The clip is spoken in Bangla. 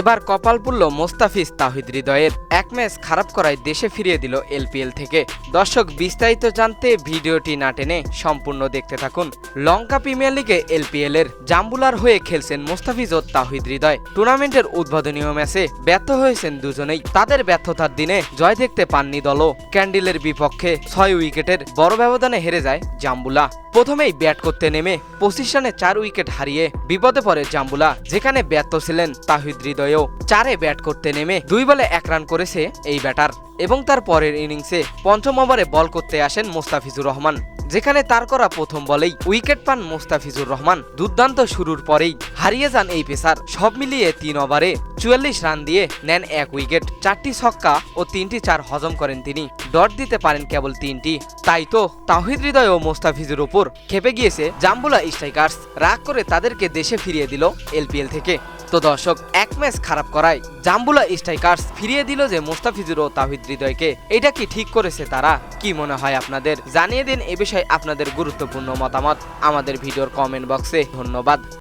এবার কপাল পুরল মোস্তাফিজ তাহিদ হৃদয়ের। এক ম্যাচ খারাপ করায় দেশে ফিরিয়ে দিল এলপিএল থেকে। দর্শক, বিস্তারিত জানতে ভিডিওটি না টেনে সম্পূর্ণ দেখতে থাকুন। লঙ্কা প্রিমিয়ার লিগে এলপিএল এর জাম্বুলার হয়ে খেলছেন মোস্তাফিজ ও তাহিদ হৃদয়। টুর্নামেন্টের উদ্বোধনীয় ম্যাচে ব্যর্থ হয়েছেন দুজনেই। তাদের ব্যর্থতার দিনে জয় দেখতে পাননি দলও। ক্যান্ডিলের বিপক্ষে ছয় উইকেটের বড় ব্যবধানে হেরে যায় জাম্বুলা। প্রথমেই ব্যাট করতে নেমে পঁচিশ রানে চার উইকেট হারিয়ে বিপদে পড়ে জাম্বুলা, যেখানে ব্যর্থ ছিলেন তাহিদ হৃদয়ও চারে ব্যাট করতে নেমে দুই বলে এক রান করেছে এই ব্যাটার এবং তার পরের ইনিংসে পঞ্চম ওভারে বল করতে আসেন মোস্তাফিজুর রহমান। যেখানে তার করা প্রথম বলেই উইকেট পান মোস্তাফিজুর রহমান। দুর্দান্ত শুরুর পরেই হারিয়ে যান এই পেসার। সব মিলিয়ে তিন ওভারে চুয়াল্লিশ রান দিয়ে নেন এক উইকেট। চারটি ছক্কা ও তিনটি চার হজম করেন তিনি। ডট দিতে পারেন কেবল তিনটি। তাই তো তাহিদ হৃদয় ও মোস্তাফিজের ওপর খেপে গিয়েছে জাম্বুলা স্ট্রাইকার্স। রাগ করে তাদেরকে দেশে ফিরিয়ে দিল এলপিএল থেকে। তো দর্শক, এক ম্যাচ খারাপ করায় জাম্বুলা স্ট্রাইকার্স ফিরিয়ে দিল যে মোস্তাফিজুর ও তাহিদ হৃদয়কে। এটা কি ঠিক করেছে তারা? কি মনে হয় আপনাদের? জানিয়ে দিন এ বিষয়ে আপনাদের গুরুত্বপূর্ণ মতামত আমাদের ভিডিওর কমেন্ট বক্সে ধন্যবাদ।